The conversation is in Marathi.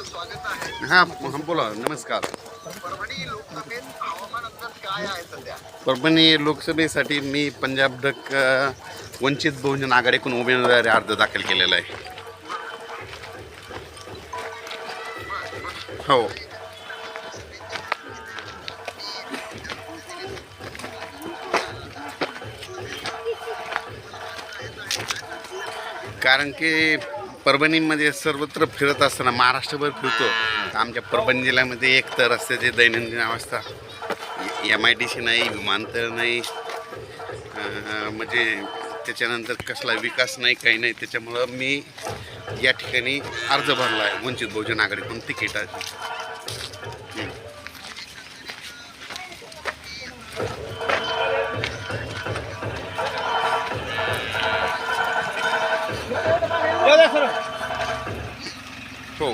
आपलं स्वागत आहे. हां हां बोला नमस्कार. परभणी लोकसभेत हवामान अंदाज काय आहे सध्या? परभणी लोकसभेसाठी मी पंजाब डक अ, वंचित बहुजन आघाडीकडून उमेदवारी अर्ज दाखल केलेला आहे. हो. कारण की परभणीमध्ये सर्वत्र फिरत असताना महाराष्ट्रभर फिरतो. आमच्या परभणी जिल्ह्यामध्ये एक तर रस्त्याची दैनंदिन अवस्था एम आय डी सी नाही विमानतळ नाही म्हणजे त्याच्यानंतर कसला विकास नाही काही नाही त्याच्यामुळं मी या ठिकाणी अर्ज भरला आहे वंचित बहुजन आघाडीकडून तिकीटाची हो